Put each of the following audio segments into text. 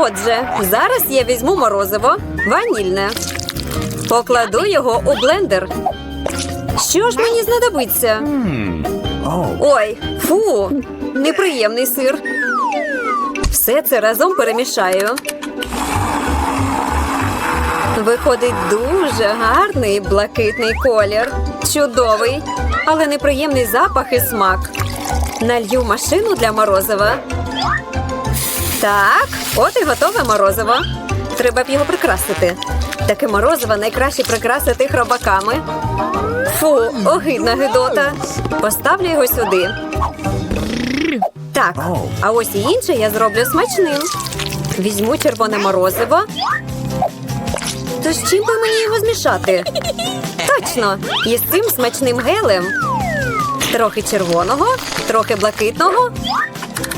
Отже, зараз я візьму морозиво ванільне. Покладу його у блендер. Що ж мені знадобиться? Ой, фу, неприємний сир. Все це разом перемішаю. Виходить дуже гарний блакитний колір. Чудовий, але неприємний запах і смак. Налью машину для морозива. Так, от і готове морозиво. Треба б його прикрасити. Таке морозиво найкраще прикрасити хробаками. Фу, огидна гидота. Поставлю його сюди. Так, а ось і інше я зроблю смачним. Візьму червоне морозиво. То з чим би мені його змішати? Точно, із цим смачним гелем. Трохи червоного, трохи блакитного.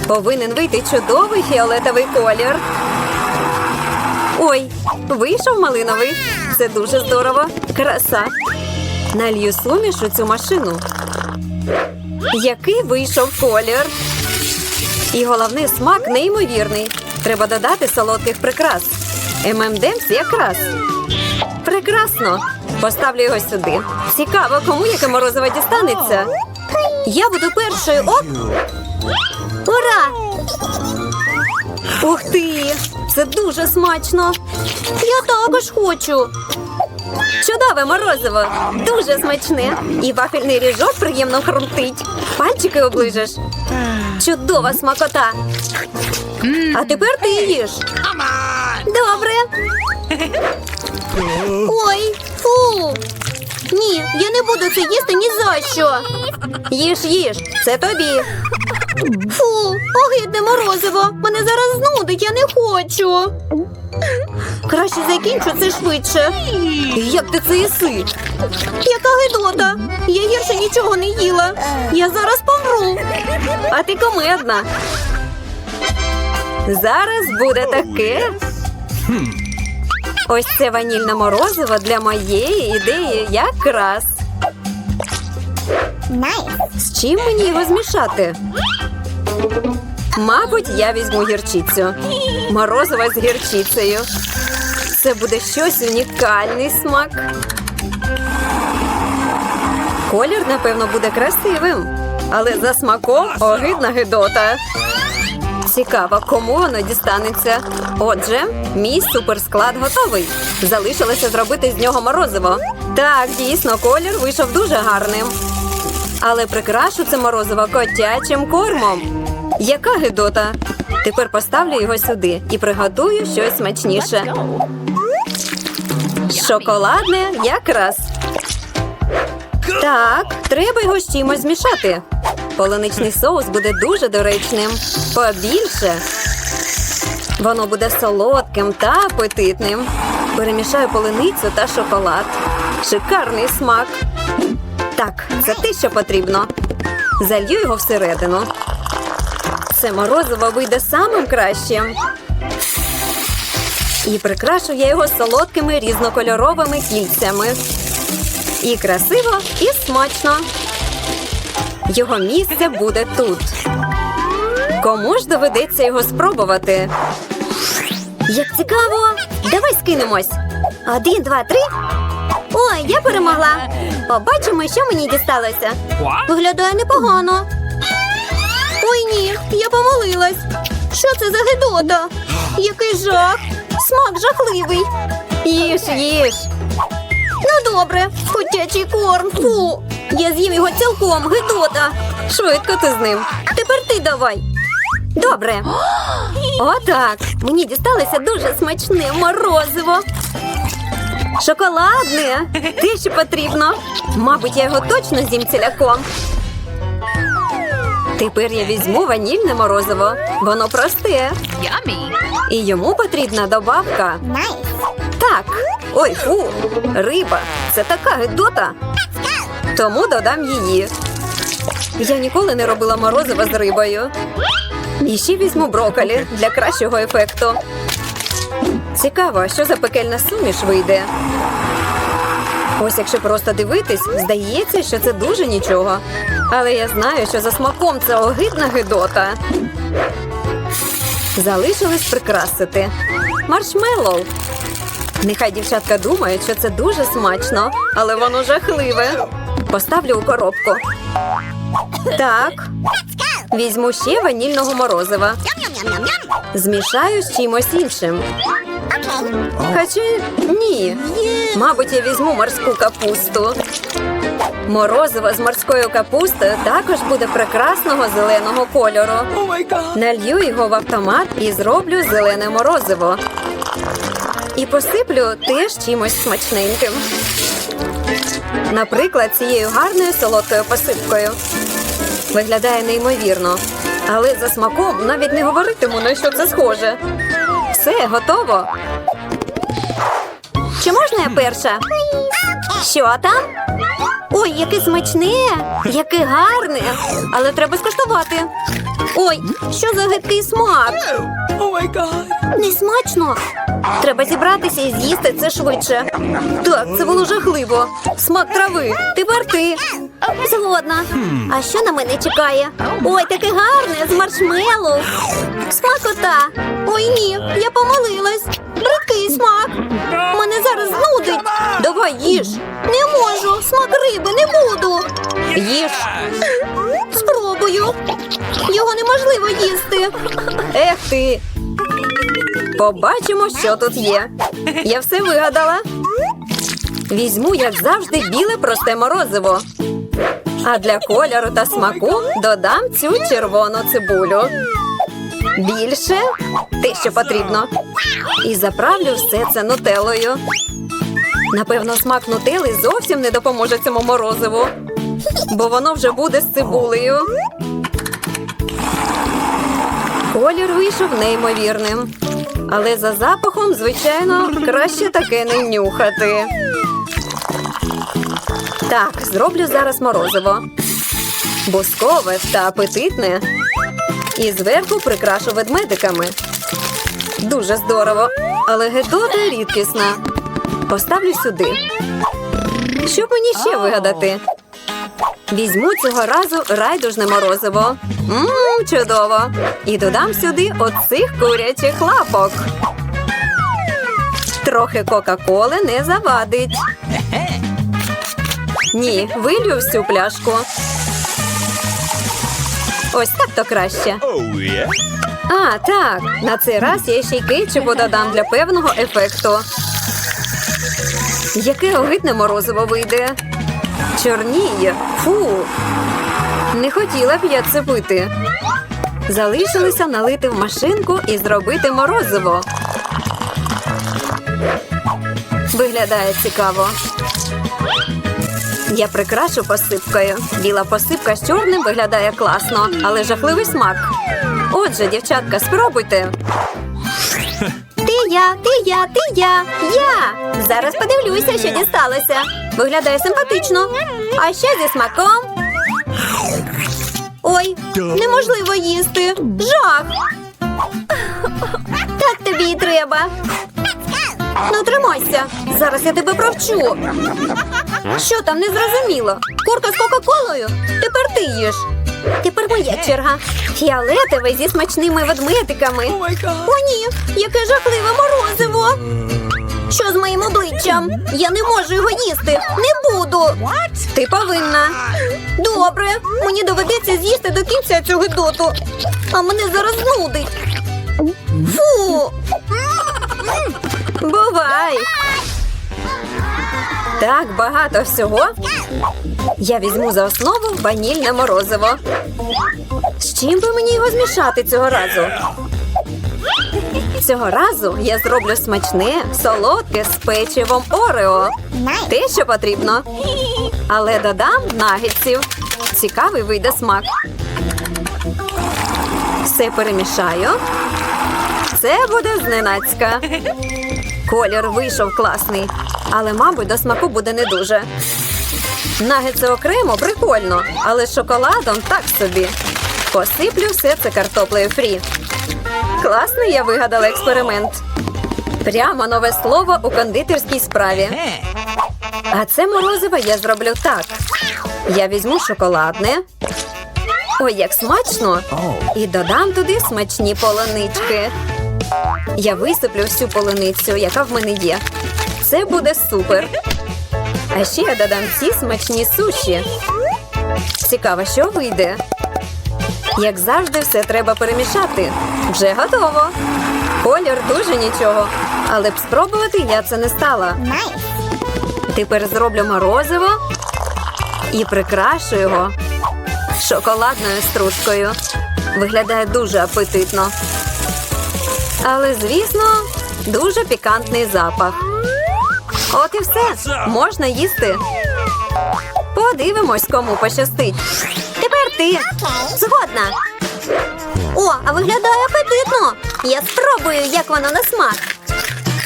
Повинен вийти чудовий фіолетовий колір. Ой, вийшов малиновий. Це дуже здорово. Краса. Налью суміш у цю машину. Який вийшов колір. І головне, смак неймовірний. Треба додати солодких прикрас. ММДМС якраз. Прекрасно. Поставлю його сюди. Цікаво, кому яке морозиво дістанеться. Я буду першою. Оп! Ура! Ух ти! Це дуже смачно. Я також хочу. Чудове морозиво, дуже смачне. І вафельний ріжок приємно хрумтить. Пальчики оближеш. Чудова смакота. А тепер ти їж. Добре. Ой, фу. Ні, я не буду це їсти ні за що. Їж, їж, це тобі. Фу, огидне морозиво. Мене зараз знудить, я не хочу. Краще закінчу це швидше. Як ти це їси? Яка гидота? Я гірше нічого не їла. Я зараз помру. А ти комедна. Зараз буде таке. Ось це ванільне морозиво для моєї ідеї якраз. З чим мені його змішати? Мабуть, я візьму гірчицю. Морозиво з гірчицею. Це буде щось унікальний смак. Колір, напевно, буде красивим, але за смаком огидна гидота. Цікаво, кому воно дістанеться. Отже, мій суперсклад готовий. Залишилося зробити з нього морозиво. Так, дійсно, колір вийшов дуже гарним. Але прикрашу це морозиво котячим кормом. Яка гидота? Тепер поставлю його сюди і приготую щось смачніше. Шоколадне якраз. Так, треба його з чимось змішати. Полуничний соус буде дуже доречним. Побільше. Воно буде солодким та апетитним. Перемішаю полуницю та шоколад. Шикарний смак. Так, це те, що потрібно. Залью його всередину. Це морозиво вийде самим кращим. І прикрашу я його солодкими різнокольоровими кільцями. І красиво, і смачно. Його місце буде тут. Кому ж доведеться його спробувати? Як цікаво! Давай скинемось. Один, два, три. Ой, я перемогла. Побачимо, що мені дісталося. Виглядає непогано. Ой ні, я помилилась. Що це за гидота? Який жах! Смак жахливий. Їж, їж. Ну добре, котячий корм. Фу. Я з'їм його цілком, гидота. Швидко ти з ним. Тепер ти давай. Добре. Отак. Мені дісталося дуже смачне морозиво. Шоколадне. Те, що потрібно. Мабуть, я його точно з'їм ціляком. Тепер я візьму ванільне морозиво. Воно просте. І йому потрібна добавка. Так. Ой, фу. Риба. Це така гидота. Тому додам її. Я ніколи не робила морозиво з рибою. І ще візьму брокколі для кращого ефекту. Цікаво, що за пекельна суміш вийде. Ось якщо просто дивитись, здається, що це дуже нічого. Але я знаю, що за смаком це огидна гидота. Залишилось прикрасити. Маршмеллоу. Нехай дівчатка думають, що це дуже смачно, але воно жахливе. Поставлю у коробку. Так. Візьму ще ванільного морозива. Змішаю з чимось іншим. Хоча ні. Мабуть, я візьму морську капусту. Морозиво з морською капустою також буде прекрасного зеленого кольору. Налью його в автомат і зроблю зелене морозиво. І посиплю теж чимось смачненьким. Наприклад, цією гарною солодкою посипкою. Виглядає неймовірно. Але за смаком навіть не говоритиму, на що це схоже. Все, готово. Чи можна я перша? Що там? Ой, яке смачне, яке гарне. Але треба скуштувати. Ой, що за гидкий смак? Не смачно. Треба зібратися і з'їсти це швидше. Так, це було жахливо. Смак трави. Ти. Згодна. А що на мене чекає? Ой, таке гарне з маршмеллоу. Смакота. Ой, ні, я помилилась. Бридкий смак. Мене зараз знудить. Давай їж. Не можу. Смак риби не буду. Їж. Спробую. Його неможливо їсти. Ех ти. Побачимо, що тут є. Я все вигадала. Візьму, як завжди, біле просте морозиво. А для кольору та смаку додам цю червону цибулю. Більше те, що потрібно. І заправлю все це нутелою. Напевно, смак нутели зовсім не допоможе цьому морозиву, бо воно вже буде з цибулею. Колір вийшов неймовірним. Але за запахом, звичайно, краще таке не нюхати. Так, зроблю зараз морозиво. Бускове та апетитне. І зверху прикрашу ведмедиками. Дуже здорово, але гедота рідкісна. Поставлю сюди. Що мені ще вигадати? Візьму цього разу райдужне морозиво. Мм, чудово. І додам сюди оцих курячих лапок. Трохи Кока-Коли не завадить. Ні, вилью всю пляшку. Ось так то краще. А, так. На цей раз я ще й кетчупу додам для певного ефекту. Яке огидне морозиво вийде. Чорніє. Фу. Не хотіла б я це пити. Залишилося налити в машинку і зробити морозиво. Виглядає цікаво. Я прикрашу посипкою. Біла посипка з чорним виглядає класно, але жахливий смак. Отже, дівчатка, спробуйте. Ти я, ти я, ти я, я. Зараз подивлюся, що дісталося. Виглядає симпатично. А ще зі смаком. Ой, неможливо їсти. Жах. Так тобі і треба. Ну, тримайся. Зараз я тебе провчу. Що там не зрозуміло? Курка з Кока-Колою? Тепер ти їш. Тепер моя черга. Фіолетовий зі смачними ведмедиками. О, ні, яке жахливе морозиво. Що з моїм обличчям? Я не можу його їсти. Не буду. Ти повинна. Добре, мені доведеться з'їсти до кінця цього гидоту. А мене зараз знудить. Фу. Бувай. Так багато всього. Я візьму за основу ванільне морозиво. З чим би мені його змішати цього разу? Цього разу я зроблю смачне, солодке з печивом Орео. Те, що потрібно. Але додам нагетсів. Цікавий вийде смак. Все перемішаю. Це буде зненацька. Колір вийшов класний, але, мабуть, до смаку буде не дуже. Нагетси окремо прикольно, але з шоколадом так собі. Посиплю все це картоплею фрі. Класний я вигадала експеримент. Прямо нове слово у кондитерській справі. А це морозиво я зроблю так. Я візьму шоколадне, Ой, як смачно! І додам туди смачні полонички. Я висиплю всю полуницю, яка в мене є. Це буде супер. А ще я додам ці смачні суші. Цікаво, що вийде. Як завжди, все треба перемішати. Вже готово. Колір дуже нічого. Але б спробувати я це не стала. Тепер зроблю морозиво і прикрашу його шоколадною стружкою. Виглядає дуже апетитно. Але, звісно, дуже пікантний запах. От і все. Можна їсти. Подивимось, кому пощастить. Тепер ти. Згодна. О, а виглядає апетитно. Я спробую, як воно на смак.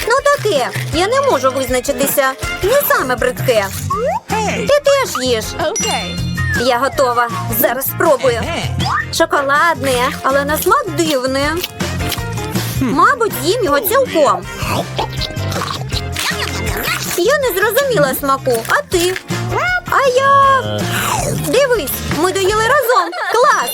Ну таке, я не можу визначитися. Не саме бридке. Ти теж їж. Я готова. Зараз спробую. Шоколадне, але на смак дивне. Мабуть, їм його цілком. Я не зрозуміла смаку, а ти? А я. Дивись, ми доїли разом. Клас!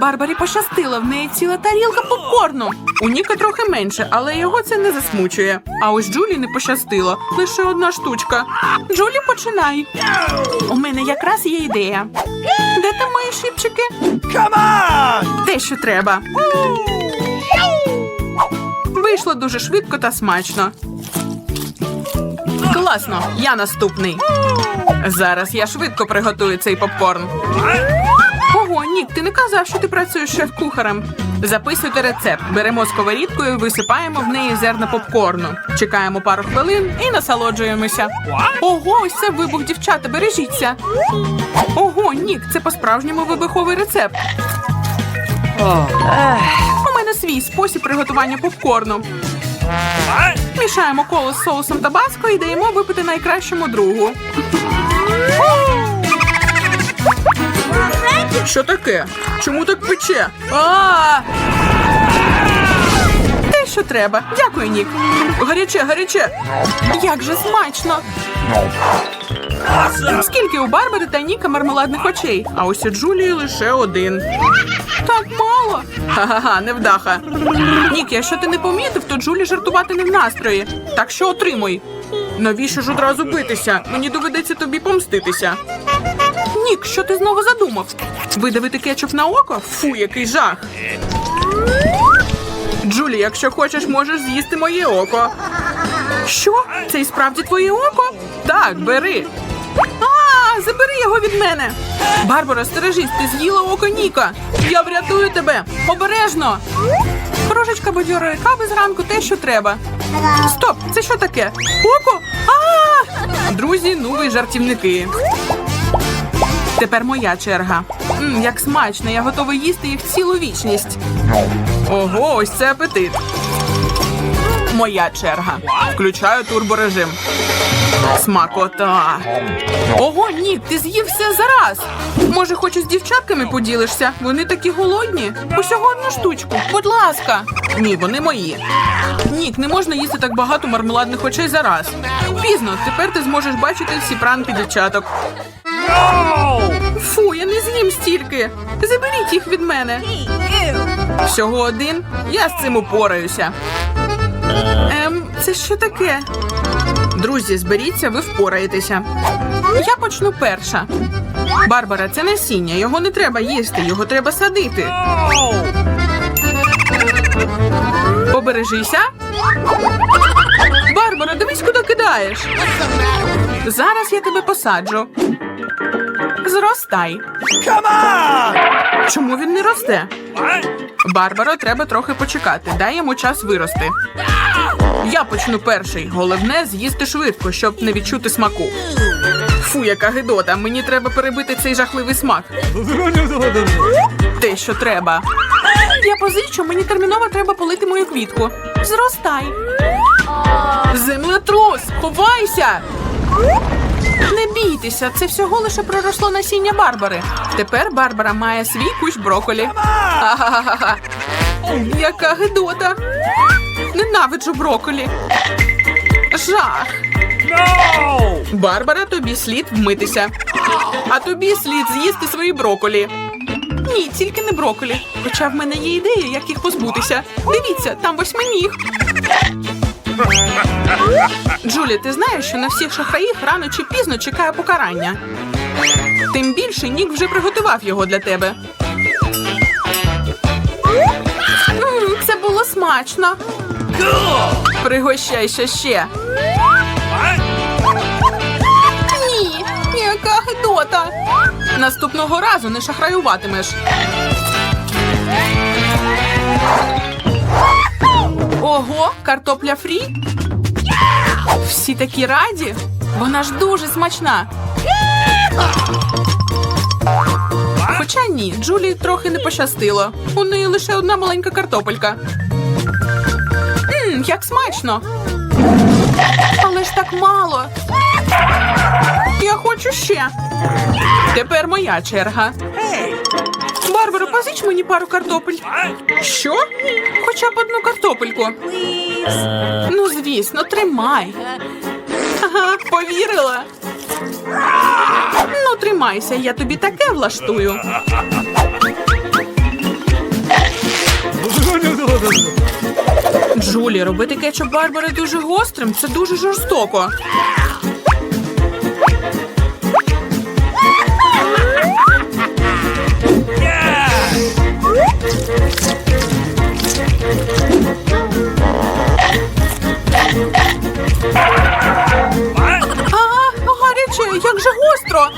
Барбарі пощастило, в неї ціла тарілка попкорну. У Ніка трохи менше, але його це не засмучує. А ось Джулі не пощастило. Лише одна штучка. Джулі, починай. У мене якраз є ідея. Де там мої шипчики? Те, що треба. Вийшло дуже швидко та смачно. Класно, я наступний. Зараз я швидко приготую цей попкорн. Нік, ти не казав, що ти працюєш шеф-кухарем. Записуйте рецепт. Беремо сковорідку і висипаємо в неї зерна попкорну. Чекаємо пару хвилин і насолоджуємося. Ого, ось це вибух, дівчата, бережіться. Ого, Нік, це по-справжньому вибуховий рецепт. У мене свій спосіб приготування попкорну. Мішаємо коло з соусом табаско і даємо випити найкращому другу. Що таке? Чому так пече? А! Те, що треба. Дякую, Нік. Гаряче, гаряче. Як же смачно. Скільки у Барбари та Ніка мармеладних очей, а ось у Джулії лише один. Так мало. Ха-ха-ха, невдаха. Нік, якщо ти не помітив, то Джулі жартувати не в настрої. Так що отримуй. Навіщо ж одразу битися? Мені доведеться тобі помститися. Нік, що ти знову задумав? Видавити кетчуп на око? Фу, який жах. Джулі, якщо хочеш, можеш з'їсти моє око. Що? Це і справді твоє око? Так, бери. А, забери його від мене. Барбара, стережись, ти з'їла око Ніка. Я врятую тебе. Обережно. Кружечка бадьорої кави зранку те, що треба. Стоп, це що таке? Око? А! Друзі, ну ви жартівники. Тепер моя черга. М, як смачно, я готова їсти їх цілу вічність. Ого, ось це апетит. Моя черга. Включаю турборежим. Смакота. Ого, Нік, ти з'їв все зараз. Може, хоч із дівчатками поділишся? Вони такі голодні. Усього одну штучку. Будь ласка. Ні, вони мої. Нік, не можна їсти так багато мармеладних очей зараз. Пізно, тепер ти зможеш бачити всі пранки дівчаток. Фу, я не з'їм стільки. Заберіть їх від мене. Всього один. Я з цим упораюся. Ем, це що таке? Друзі, зберіться, ви впораєтеся. Я почну перша. Барбара, це насіння. Його не треба їсти, його треба садити. Побережися. Барбара, дивись, куди кидаєш. Зараз я тебе посаджу. Зростай. Чому він не росте? Барбаро, треба трохи почекати. Дай йому час вирости. Я почну перший. Головне з'їсти швидко, щоб не відчути смаку. Фу, яка гидота. Мені треба перебити цей жахливий смак. Те, що треба. Я позичу, мені терміново треба полити мою квітку. Зростай. Землетрус! Ховайся! Бійтеся, це всього лише проросло насіння Барбари. Тепер Барбара має свій кущ броколі. Ха-ха-ха. Яка гидота. Ненавиджу броколі. Жах. Барбара, тобі слід вмитися. А тобі слід з'їсти свої броколі. Ні, тільки не броколі. Хоча в мене є ідея, як їх позбутися. Дивіться, там восьминіг. Джулі, ти знаєш, що на всіх шахраїв рано чи пізно чекає покарання. Тим більше Нік вже приготував його для тебе. Це було смачно. Пригощайся ще. Ні, яка гидота. Наступного разу не шахраюватимеш. Ого, картопля фрі? Всі такі раді. Вона ж дуже смачна. Хоча ні, Джулі трохи не пощастило. У неї лише одна маленька картопелька. Мм, як смачно. Але ж так мало. Я хочу ще. Тепер моя черга. Барбаро, позич мені пару картопель. Що? Хоча б одну картопельку. Ну, звісно, тримай. Ага, повірила. Ну, тримайся, я тобі таке влаштую. Джулі, робити кетчуп Барбари дуже гострим це дуже жорстоко. Гаряче, як же гостро.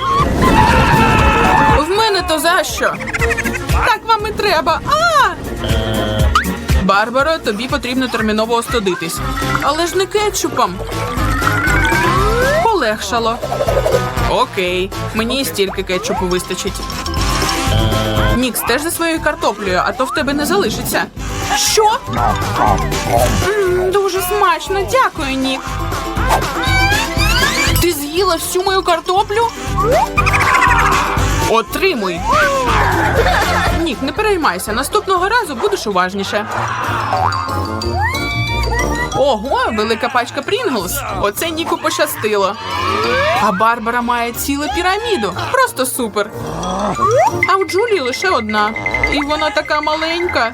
В мене то за що? Так вам і треба. А! Барбаро, тобі потрібно терміново остудитись. Але ж не кетчупом. Полегшало. Окей, мені стільки кетчупу вистачить. Нікс, теж за своєю картоплею, а то в тебе не залишиться. Що? Дуже смачно, дякую, Нік. З'їла всю мою картоплю? Отримуй. Нік, не переймайся. Наступного разу будеш уважніше. Ого, велика пачка Прінглс. Оце Ніку пощастило. А Барбара має цілу піраміду. Просто супер. А у Джулії лише одна. І вона така маленька.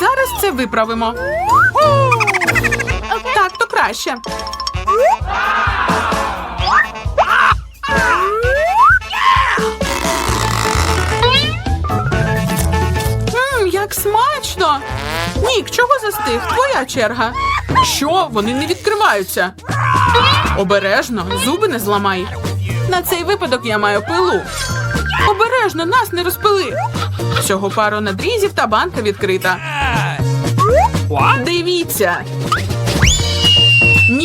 Зараз це виправимо. Краще. Як смачно! Нік, чого застиг? Твоя черга. Що? Вони не відкриваються. Обережно, зуби не зламай. На цей випадок я маю пилу. Обережно, нас не розпили. Всього пару надрізів та банка відкрита. Дивіться.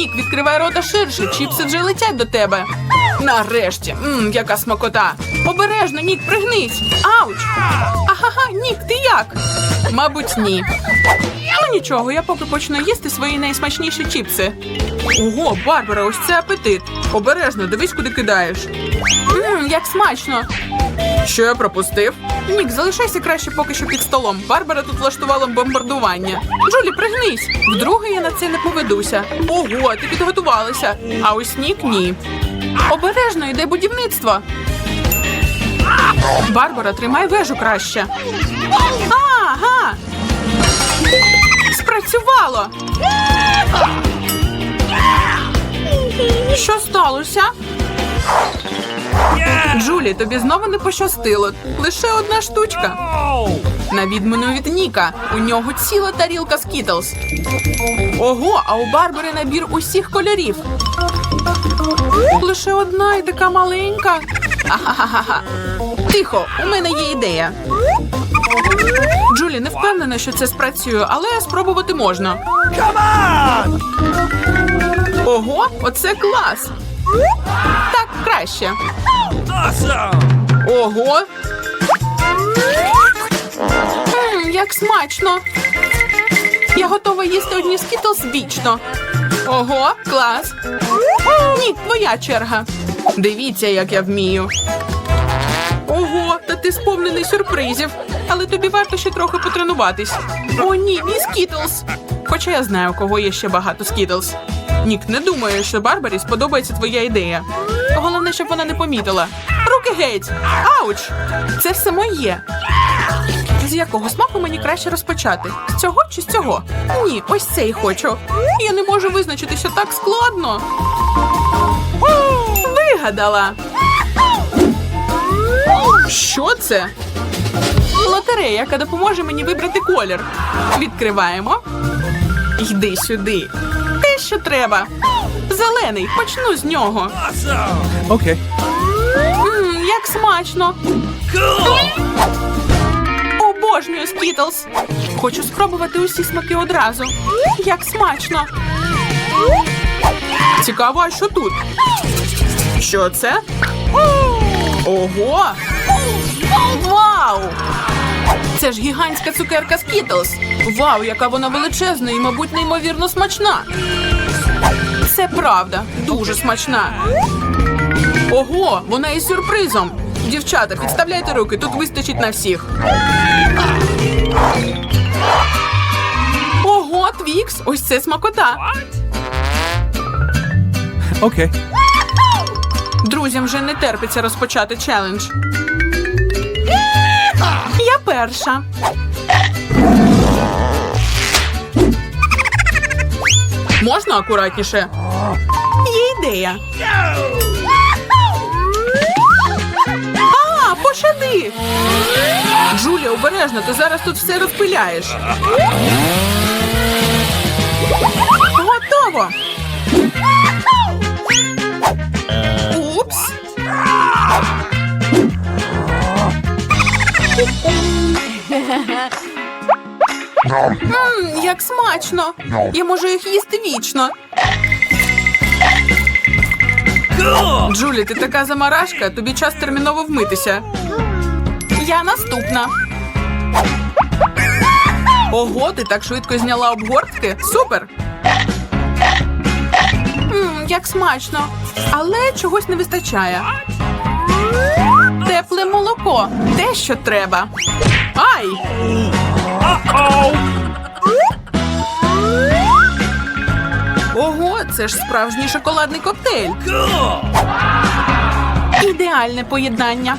Нік, відкривай рота ширше, чіпси вже летять до тебе. Нарешті, Мм, яка смакота. Обережно, Нік, пригнись. Ауч. Ахага, Нік, ти як? Мабуть, ні. Ну нічого, я поки почну їсти свої найсмачніші чіпси. Ого, Барбара, ось це апетит. Обережно, дивись, куди кидаєш. Як смачно. Що я пропустив? Нік, залишайся краще поки що під столом. Барбара тут влаштувала бомбардування. Джулі, пригнись. Вдруге я на це не поведуся. Ого, ти підготувалася. А ось Нік ні. Обережно йде будівництво. Барбара, тримай вежу краще. Ага. Спрацювало. Що сталося? Джулі, тобі знову не пощастило. Лише одна штучка. На відміну від Ніка, у нього ціла тарілка скітлз. Ого, а у Барбари набір усіх кольорів. Лише одна і така маленька. Ахахаха. Тихо, у мене є ідея. Джулі, не впевнена, що це спрацює, але спробувати можна. Ого, оце клас. Так, краще. Ого. М, як смачно. Я готова їсти одні скітлс вічно. Ого, клас. Ні, твоя черга. Дивіться, як я вмію. Ого, та ти сповнений сюрпризів. Але тобі варто ще трохи потренуватись. О, ні, ні скітлс. Хоча я знаю, у кого є ще багато скітлс. Нік, не думаю, що Барбарі сподобається твоя ідея. Головне, щоб вона не помітила. Руки геть! Ауч! Це все моє. З якого смаку мені краще розпочати? З цього чи з цього? Ні, ось цей хочу. Я не можу визначитися так складно. Вигадала. Що це? Лотерея, яка допоможе мені вибрати колір. Відкриваємо. Йди сюди. Те, що треба. Зелений, почну з нього. Okay. Мм, як смачно. Обожнюю скітлс. Хочу спробувати усі смаки одразу. Як смачно. Цікаво, а що тут? Що це? Ого! Вау! Це ж гігантська цукерка Скітлс. Вау, яка вона величезна і, мабуть, неймовірно смачна. Це правда, дуже смачна. Ого, вона із сюрпризом. Дівчата, підставляйте руки, тут вистачить на всіх. Ого, Твікс, ось це смакота. Okay. Друзям вже не терпиться розпочати челендж. Я перша. Можна акуратніше? Є ідея. А, пощади! Джулія, обережно, ти зараз тут все розпиляєш. Готово! Мм, як смачно! Я можу їх їсти вічно. Джулі, ти така замарашка, тобі час терміново вмитися. Я наступна. Ого, ти так швидко зняла обгортки. Супер! Мм, як смачно. Але чогось не вистачає. Тепле молоко. Те, що треба. Ай! Ого, це ж справжній шоколадний коктейль. Ідеальне поєднання.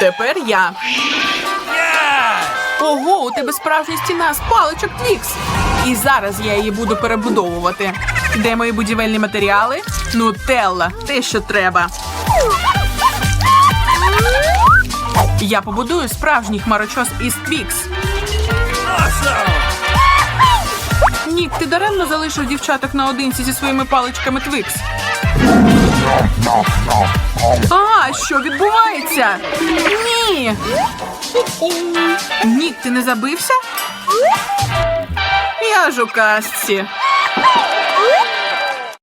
Тепер я. Ого, у тебе справжня стіна з паличок Твікс. І зараз я її буду перебудовувати. Де мої будівельні матеріали? Нутелла, те, що треба. Я побудую справжній хмарочос із Твікс. Нік, ти даремно залишив дівчаток наодинці зі своїми паличками Твікс. А, що відбувається? Ні. Нік, ти не забився? Я ж у казці.